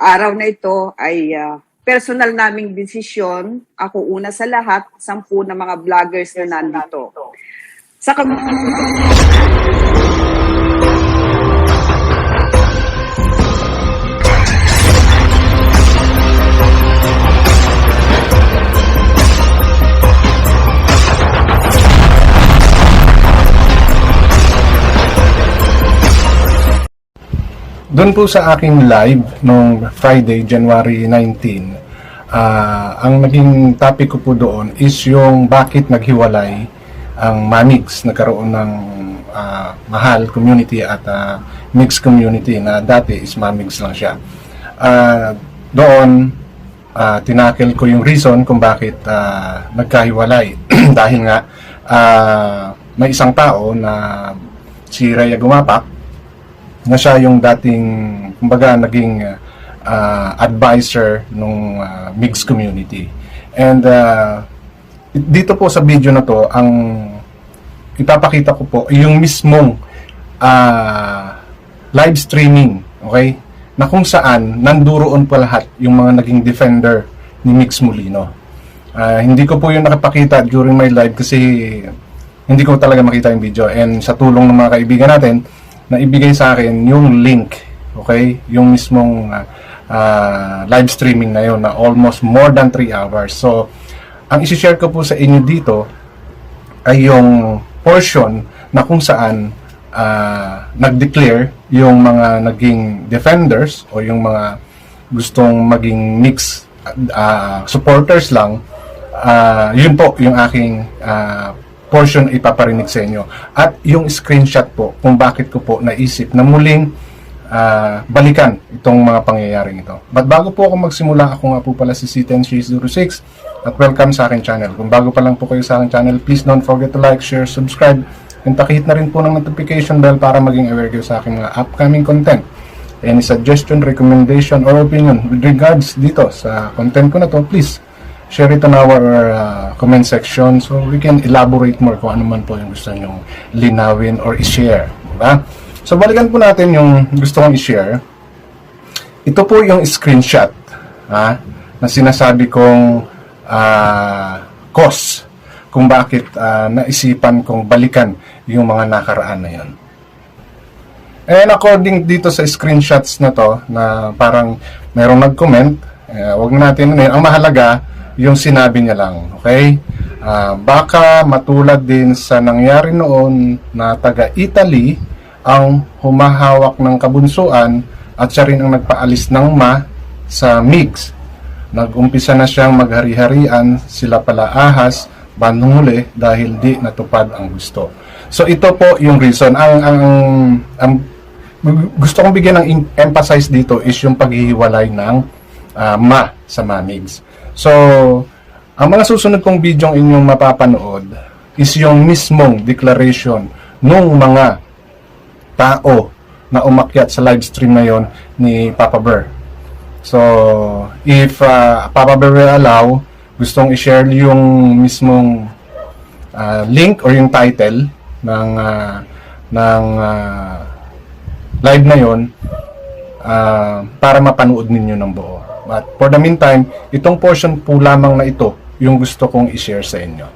araw na ito ay ah, personal naming desisyon. Ako una sa lahat, sampu na mga vloggers na nandito. Sa kag- Doon po sa aking live nung Friday, January 19, ah, ang naging topic ko po doon is yung bakit naghiwalay ang Manix, nagkaroon ng ah, mahal community at ah, mixed community na dati is Mamix lang siya. Ah, doon, ah, tinakel ko yung reason kung bakit ah, nagkahiwalay. Dahil nga, ah, may isang tao na si Raya Gumapak, na siya yung dating kumbaga naging uh, advisor nung uh, mixed community. And uh, dito po sa video na to ang ipapakita ko po yung mismong uh, live streaming, okay? Na kung saan nanduroon pa lahat yung mga naging defender ni Mix Molino. Ah, hindi ko po yung nakapakita during my live kasi hindi ko talaga makita yung video and sa tulong ng mga kaibigan natin na ibigay sa akin yung link okay? Yung mismong ah, ah, live streaming na yun na almost more than 3 hours. So ang isi-share ko po sa inyo dito ay yung portion na kung saan ah, nag-declare yung mga naging defenders o yung mga gustong maging mix ah, supporters lang. Ah, yun po yung aking ah, portion ipaparinig sa inyo at yung screenshot po kung bakit ko po naisip na muling ah, balikan itong mga pangyayaring ito. But bago po ako magsimula, ako nga po pala si C1006 at welcome sa aking channel. Kung bago pa lang po kayo sa aking channel, please don't forget to like, share, subscribe, and pakihit na rin po ng notification bell para maging aware kayo sa aking mga upcoming content. Any suggestion, recommendation, or opinion with regards dito sa content ko na to, please share it on our uh, comment section so we can elaborate more kung ano man po yung gusto nyong linawin or i-share. Diba? So, balikan po natin yung gusto kong i-share. Ito po yung screenshot ha, na sinasabi kong ah, cause kung bakit ah, naisipan kong balikan yung mga nakaraan na yun. And according dito sa screenshots na to, na parang merong nag-comment, eh, wag na natin, yun. ang mahalaga, yung sinabi niya lang, okay? Ah, baka matulad din sa nangyari noon na taga-Italy ang humahawak ng kabunsuan at siya rin ang nagpaalis ng ma sa MIGS. Nag-umpisa na siyang maghari-harian, sila pala ahas, bandong huli dahil di natupad ang gusto. So ito po yung reason. Ang, ang, ang gusto kong bigyan ng em- emphasize dito is yung paghihiwalay ng ah, ma sa mamigs. So, ang mga susunod kong video inyong mapapanood is yung mismong declaration nung mga tao na umakyat sa live stream na yon ni Papa Bear. So, if uh, Papa Bear will allow, gustong i-share yung mismong uh, link or yung title ng uh, ng uh, live na yon uh, para mapanood ninyo ng buo. But for the meantime, itong portion po lamang na ito yung gusto kong i-share sa inyo.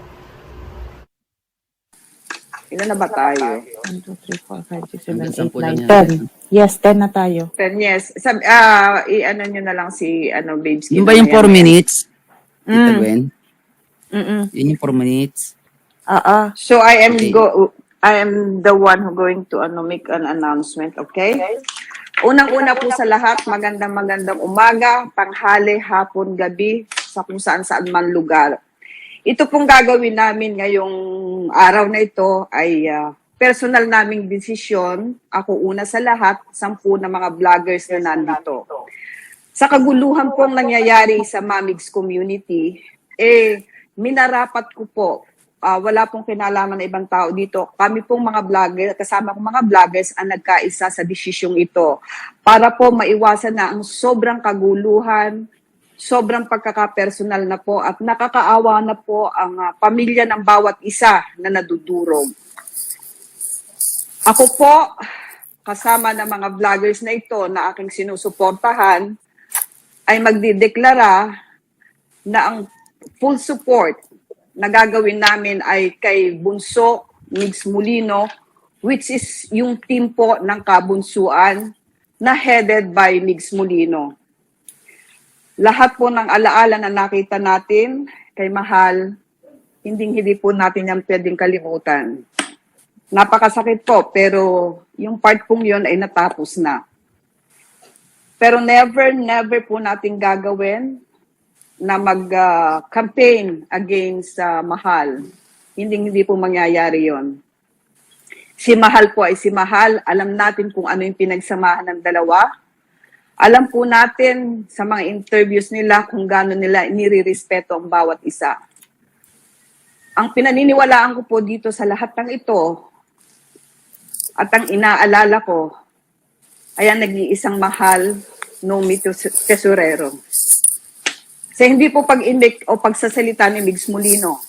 Ilan na ba tayo? 1, 2, 3, 4, 5, 6, 7, Hanggang 8, sampu lang 9, yan. 10. Yes, 10 na tayo. Then yes, sabi, ah, i-ano nyo na lang si, ano, babes. Yun ba yung 4 minutes? Tita Mm. Gwen? Mm-mm. Yun yung 4 minutes? Ah, ah. So I am Okay. go I am the one who going to ano make an announcement, okay? Unang-una po sa lahat, magandang magandang umaga, tanghali, hapon, gabi, sa kung saan saan man lugar. Ito pong gagawin namin ngayong araw na ito ay ah, personal naming desisyon. Ako una sa lahat, sampu na mga vloggers na nandito. Sa kaguluhan pong nangyayari sa Mamigs community, eh, minarapat ko po ah, wala pong kinalaman na ibang tao dito. Kami pong mga vlogger, kasama kong mga vloggers ang nagkaisa sa desisyong ito para po maiwasan na ang sobrang kaguluhan, sobrang pagkakapersonal na po at nakakaawa na po ang ah, pamilya ng bawat isa na nadudurog. Ako po, kasama ng mga vloggers na ito na aking sinusuportahan, ay magdideklara na ang full support na gagawin namin ay kay Bunso Migs Molino, which is yung team po ng kabunsuan na headed by Migs Molino. Lahat po ng alaala na nakita natin kay Mahal, hindi hindi po natin yan pwedeng kalimutan. Napakasakit po, pero yung part pong yun ay natapos na. Pero never, never po natin gagawin na mag-campaign against sa Mahal. Hindi, hindi po mangyayari yon. Si Mahal po ay si Mahal. Alam natin kung ano yung pinagsamahan ng dalawa. Alam po natin sa mga interviews nila kung gaano nila nire-respeto ang bawat isa. Ang pinaniniwalaan ko po dito sa lahat ng ito at ang inaalala ko ay ang nag-iisang mahal no mito tesorero. Sa hindi po pag-indik o pagsasalita ni Migs Molino.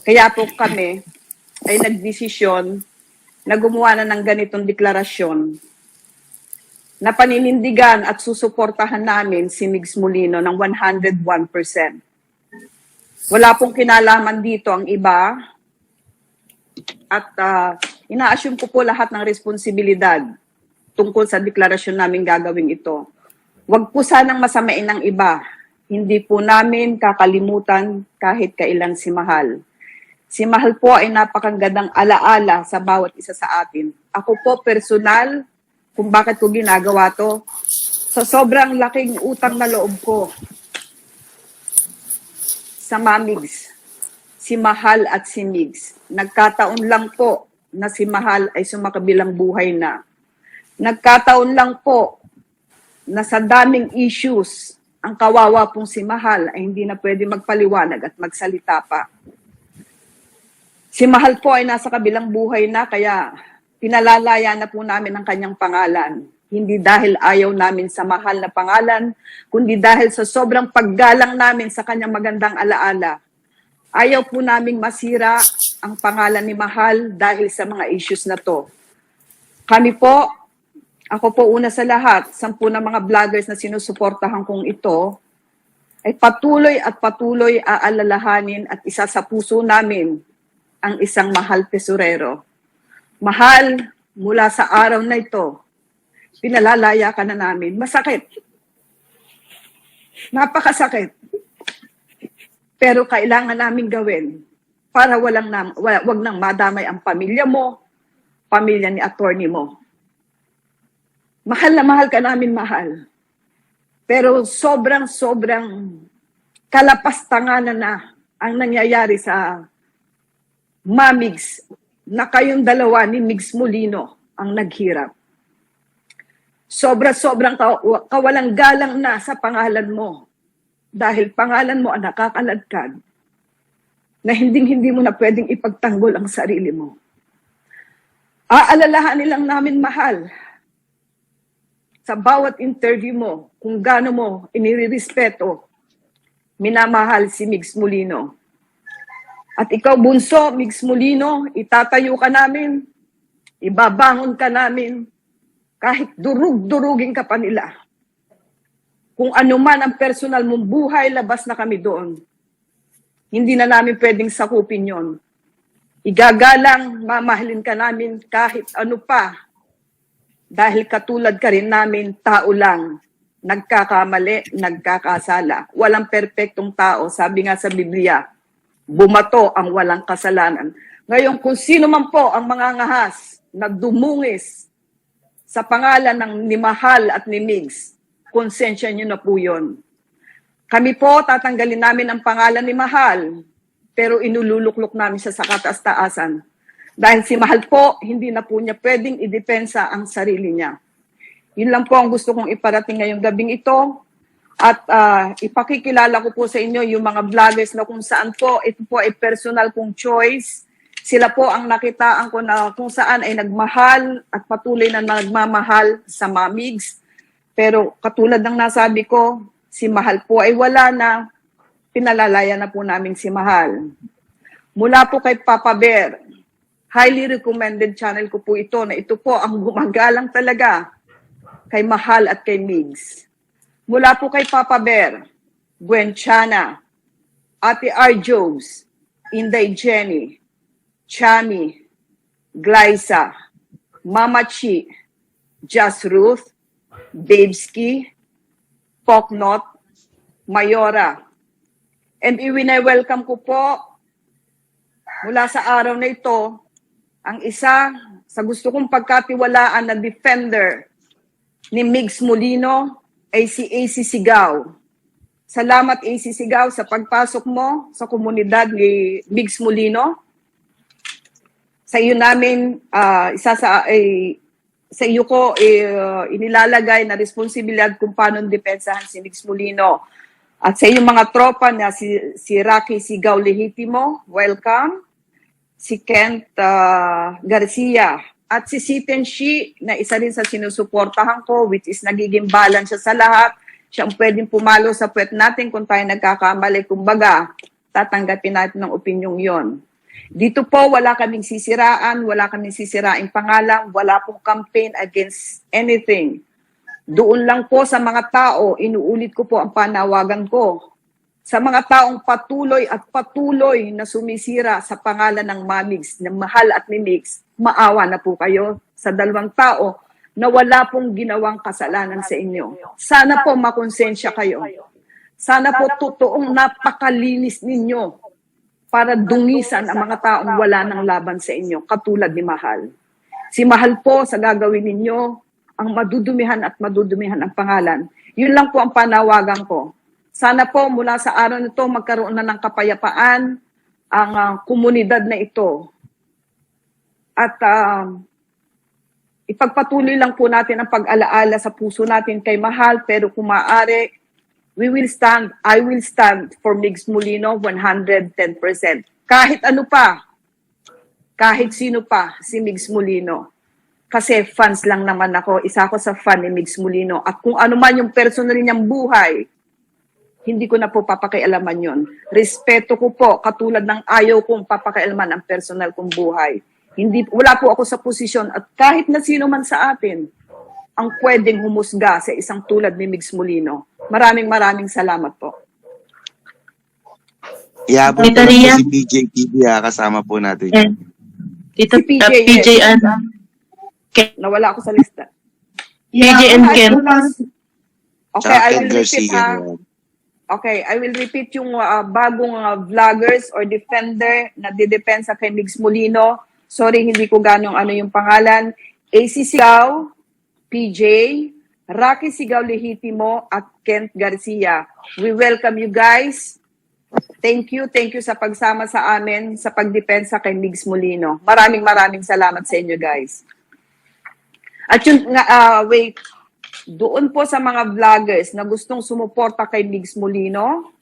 Kaya po kami ay nagdesisyon na gumawa na ng ganitong deklarasyon na paninindigan at susuportahan namin si Migs Molino ng 101%. Wala pong kinalaman dito ang iba at ah, ina-assume ko po lahat ng responsibilidad tungkol sa deklarasyon namin gagawin ito. Huwag po sanang masamain ng iba. Hindi po namin kakalimutan kahit kailan si Mahal. Si Mahal po ay napakagandang alaala sa bawat isa sa atin. Ako po personal, kung bakit ko ginagawa to, sa sobrang laking utang na loob ko sa Mamigs, si Mahal at si Migs. Nagkataon lang po na si Mahal ay sumakabilang buhay na. Nagkataon lang po na sa daming issues, ang kawawa pong si Mahal ay hindi na pwede magpaliwanag at magsalita pa. Si Mahal po ay nasa kabilang buhay na kaya pinalalaya na po namin ang kanyang pangalan. Hindi dahil ayaw namin sa mahal na pangalan, kundi dahil sa sobrang paggalang namin sa kanyang magandang alaala. Ayaw po naming masira ang pangalan ni Mahal dahil sa mga issues na to. Kami po, ako po una sa lahat, sampu na mga vloggers na sinusuportahan kong ito, ay patuloy at patuloy aalalahanin at isa sa puso namin ang isang mahal tesorero. Mahal, mula sa araw na ito, pinalalaya ka na namin. Masakit. Napakasakit. Pero kailangan namin gawin para walang na, wa- wag nang madamay ang pamilya mo, pamilya ni attorney mo. Mahal na mahal ka namin, mahal. Pero sobrang, sobrang kalapastanganan na ang nangyayari sa Mamigs na kayong dalawa ni Migs Molino ang naghirap. Sobra-sobrang ka- kawalang galang na sa pangalan mo dahil pangalan mo ang nakakaladkad na hindi-hindi mo na pwedeng ipagtanggol ang sarili mo. Aalalahan nilang namin mahal sa bawat interview mo kung gaano mo inirespeto, minamahal si Migs Molino. At ikaw, Bunso, Migs Molino, itatayo ka namin, ibabangon ka namin, kahit durug-durugin ka pa nila. Kung ano man ang personal mong buhay, labas na kami doon. Hindi na namin pwedeng sakupin yon. Igagalang, mamahalin ka namin kahit ano pa. Dahil katulad ka rin namin, tao lang. Nagkakamali, nagkakasala. Walang perpektong tao. Sabi nga sa Biblia, bumato ang walang kasalanan. Ngayon, kung sino man po ang mga ngahas na dumungis sa pangalan ng ni Mahal at ni Migs, konsensya nyo na po yun. Kami po, tatanggalin namin ang pangalan ni Mahal, pero inululuklok namin siya sa kataas-taasan. Dahil si Mahal po, hindi na po niya pwedeng idepensa ang sarili niya. Yun lang po ang gusto kong iparating ngayong gabing ito. At ah, ipakikilala ko po sa inyo yung mga vloggers na kung saan po, ito po ay personal kong choice. Sila po ang nakitaan ko na kung saan ay nagmahal at patuloy na nagmamahal sa mamigs. Pero katulad ng nasabi ko, si Mahal po ay wala na, pinalalaya na po namin si Mahal. Mula po kay Papa Bear, highly recommended channel ko po ito na ito po ang gumagalang talaga kay Mahal at kay Migs. Mula po kay Papa Bear, Gwen Chana, Ate R. Jobs, Inday Jenny, Chami, Glyza, Mama Chi, Just Ruth, Babesky, Poknot, Mayora. And iwina-welcome ko po mula sa araw na ito ang isa sa gusto kong pagkatiwalaan na defender ni Migs Molino ay si AC Sigaw. Salamat AC Sigaw sa pagpasok mo sa komunidad ni Migs Molino. Sa iyo namin, ah, isa sa, ay, sa iyo ko eh, uh, inilalagay na responsibilidad kung paano depensahan si Migs Molino. At sa iyong mga tropa na si, si Rocky Sigaw Lehitimo, welcome si Kent ah, Garcia at si Siten Shi na isa rin sa sinusuportahan ko which is nagiging balance siya sa lahat. Siya ang pwedeng pumalo sa puwet natin kung tayo nagkakamali. Kumbaga, tatanggapin natin ng opinyong yon. Dito po, wala kaming sisiraan, wala kaming sisiraing pangalan, wala pong campaign against anything. Doon lang po sa mga tao, inuulit ko po ang panawagan ko sa mga taong patuloy at patuloy na sumisira sa pangalan ng Mamix, ng mahal at ni maawa na po kayo sa dalawang tao na wala pong ginawang kasalanan sa inyo. Sana po makonsensya kayo. Sana po totoong napakalinis ninyo para dungisan ang mga taong wala ng laban sa inyo, katulad ni Mahal. Si Mahal po sa gagawin ninyo, ang madudumihan at madudumihan ang pangalan. Yun lang po ang panawagan ko. Sana po mula sa araw nito magkaroon na ng kapayapaan ang ah, komunidad na ito. At ah, ipagpatuloy lang po natin ang pag-alaala sa puso natin kay Mahal pero kung maaari, we will stand, I will stand for Migs Molino 110%. Kahit ano pa, kahit sino pa si Migs Molino. Kasi fans lang naman ako, isa ako sa fan ni Migs Molino. At kung ano man yung personal niyang buhay, hindi ko na po papakialaman yon. Respeto ko po, katulad ng ayaw kong papakialaman ang personal kong buhay. Hindi, wala po ako sa posisyon at kahit na sino man sa atin ang pwedeng humusga sa isang tulad ni Migs Molino. Maraming maraming salamat po. Iabot Tita Ria? si PJ TV ha, kasama po natin. Yan. Ito, Si PJ, uh, PJ yes. and Nawala ako sa lista. PJ and Ken. Okay, Tsaka I Ken will repeat ha. Okay, I will repeat yung uh, bagong uh, vloggers or defender na didepensa kay Migs Molino. Sorry, hindi ko ganong ano yung pangalan. AC Sigaw, PJ, Rocky Sigaw Lehitimo, at Kent Garcia. We welcome you guys. Thank you, thank you sa pagsama sa amin sa pagdepensa kay Migs Molino. Maraming maraming salamat sa inyo guys. At yun nga, ah, wait, doon po sa mga vloggers na gustong sumuporta kay Migs Molino,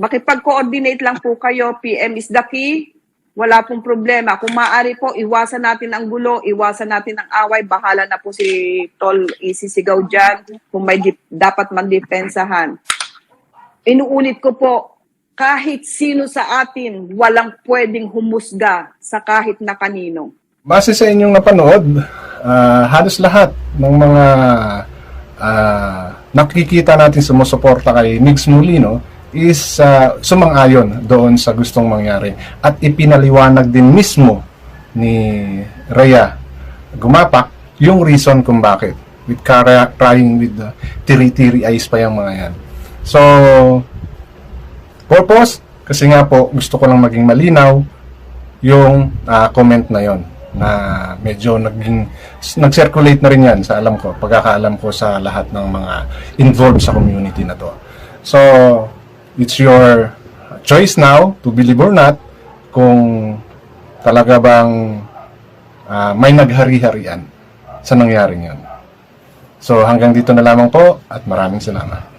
makipag-coordinate lang po kayo. PM is the key. Wala pong problema. Kung maaari po, iwasan natin ang gulo, iwasan natin ang away. Bahala na po si Tol isisigaw dyan kung may dapat mandepensahan. Inuulit ko po, kahit sino sa atin, walang pwedeng humusga sa kahit na kanino. Base sa inyong napanood, ah, halos lahat ng mga ah, nakikita natin sumusuporta kay Migs Molino is ah, sumang-ayon doon sa gustong mangyari. At ipinaliwanag din mismo ni Rhea Gumapak yung reason kung bakit. With crying with the tiri-tiri eyes pa yung mga yan. So, purpose, kasi nga po, gusto ko lang maging malinaw yung ah, comment na yon na medyo naging nag-circulate na rin yan sa alam ko, pagkakaalam ko sa lahat ng mga involved sa community na to. So, it's your choice now to believe or not kung talaga bang ah, may naghari-harian sa nangyaring yon. So, hanggang dito na lamang po at maraming salamat.